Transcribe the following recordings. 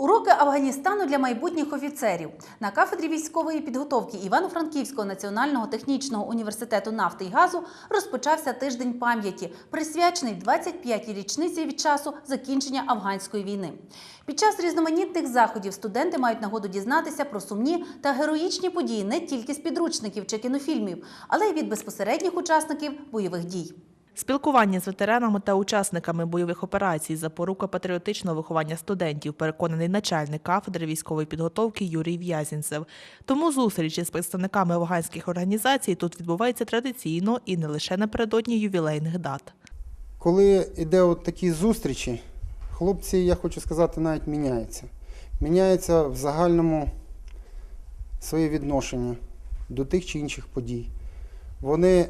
Уроки Афганістану для майбутніх офіцерів на кафедрі військової підготовки Івано-Франківського національного технічного університету нафти і газу розпочався тиждень пам'яті, присвячений 25-й річниці від часу закінчення афганської війни. Під час різноманітних заходів студенти мають нагоду дізнатися про сумні та героїчні події не тільки з підручників чи кінофільмів, але й від безпосередніх учасників бойових дій. Спілкування з ветеранами та учасниками бойових операцій запорука патріотичного виховання студентів, переконаний начальник кафедри військової підготовки Юрій В'язінцев. Тому зустрічі з представниками афганських організацій тут відбуваються традиційно і не лише напередодні ювілейних дат. Коли йде от такі зустрічі, хлопці, я хочу сказати, навіть міняються. Міняється в загальному своє відношення до тих чи інших подій. Вони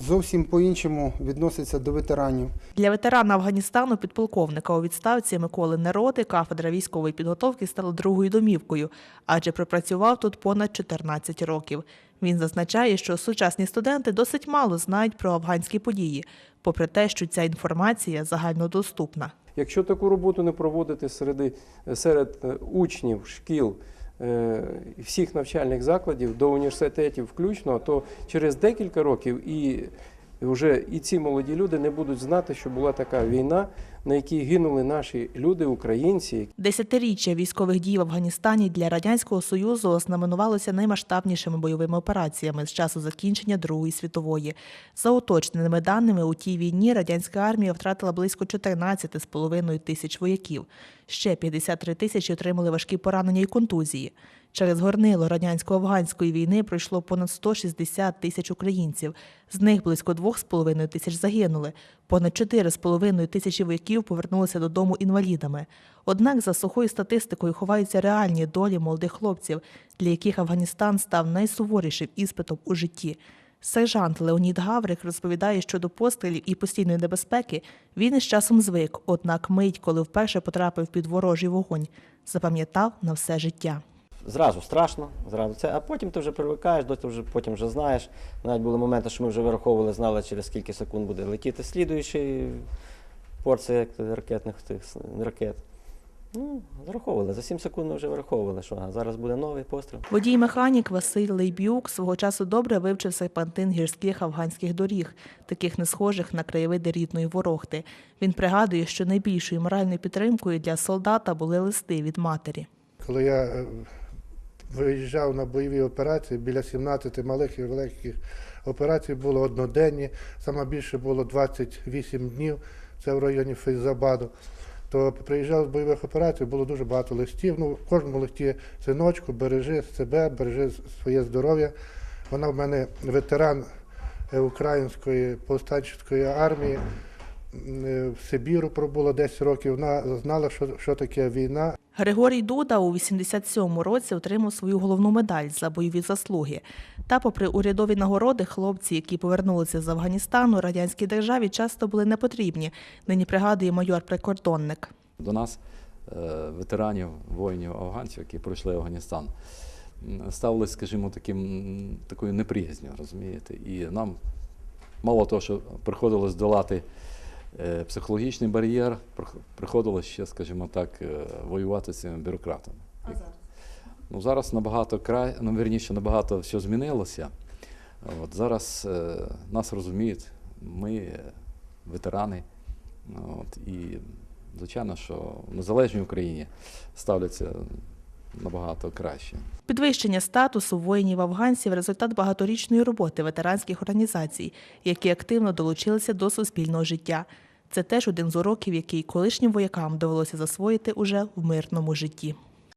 зовсім по-іншому відносяться до ветеранів. Для ветерана Афганістану, підполковника у відставці Миколи Нероти, кафедра військової підготовки стала другою домівкою, адже пропрацював тут понад 14 років. Він зазначає, що сучасні студенти досить мало знають про афганські події, попри те, що ця інформація загальнодоступна. Якщо таку роботу не проводити серед, серед е, учнів, шкіл, всіх навчальних закладів до університетів включно, то через декілька років і вже і ці молоді люди не будуть знати, що була така війна, на якій гинули наші люди, українці, Десятиріччя військових дій в Афганістані для радянського союзу ознаменувалося наймасштабнішими бойовими операціями з часу закінчення Другої світової. За уточненими даними, у тій війні радянська армія втратила близько 14,5 тисяч вояків. Ще 53 тисячі отримали важкі поранення і контузії. Через горнило радянсько-афганської війни пройшло понад 160 тисяч українців. З них близько 2,5 тисяч загинули. Понад 4,5 тисячі вояків повернулися додому інвалідами. Однак за сухою статистикою ховаються реальні долі молодих хлопців, для яких Афганістан став найсуворішим іспитом у житті. Сержант Леонід Гаврик розповідає, що до пострілів і постійної небезпеки він із часом звик, однак мить, коли вперше потрапив під ворожий вогонь, запам'ятав на все життя. Зразу страшно, зразу це, а потім ти вже привикаєш, до ти вже потім вже знаєш. Навіть були моменти, що ми вже вираховували, знали, через скільки секунд буде летіти слідуючий порція ракетних тих ракет. Ну, зараховували. За 7 секунд ми вже вираховували, що ага, зараз буде новий постріл. Водій-механік Василь Лейбюк свого часу добре вивчив серпантин гірських афганських доріг, таких не схожих на краєвиди рідної ворогти. Він пригадує, що найбільшою моральною підтримкою для солдата були листи від матері. Коли я е, виїжджав на бойові операції, біля 17 малих і великих операцій було одноденні, саме більше було 28 днів, це в районі Фейзабаду. То приїжджав з бойових операцій, було дуже багато листів. Ну, в кожному листі синочку, бережи себе, бережи своє здоров'я. Вона в мене ветеран е, української повстанчої армії. е, В Сибіру пробула 10 років. Вона знала, що, що таке війна, Григорій Дуда у 87-му році отримав свою головну медаль за бойові заслуги. Та, попри урядові нагороди, хлопці, які повернулися з Афганістану, радянській державі часто були непотрібні. Нині пригадує майор-прикордонник. До нас, е, ветеранів, воїнів, афганців, які пройшли Афганістан, м, ставились, скажімо, таким, такою неприязню, розумієте? І нам мало того, що приходилось долати психологічний бар'єр, прих- приходилось ще, скажімо так, е, воювати з цими бюрократами. А зараз? Ну, зараз набагато край, ну, вірніше, набагато все змінилося. От, зараз е, нас розуміють, ми е, ветерани. От, і звичайно, що в незалежній Україні ставляться набагато краще. Підвищення статусу воїнів-афганців – результат багаторічної роботи ветеранських організацій, які активно долучилися до суспільного життя. Це теж один з уроків, який колишнім воякам довелося засвоїти уже в мирному житті.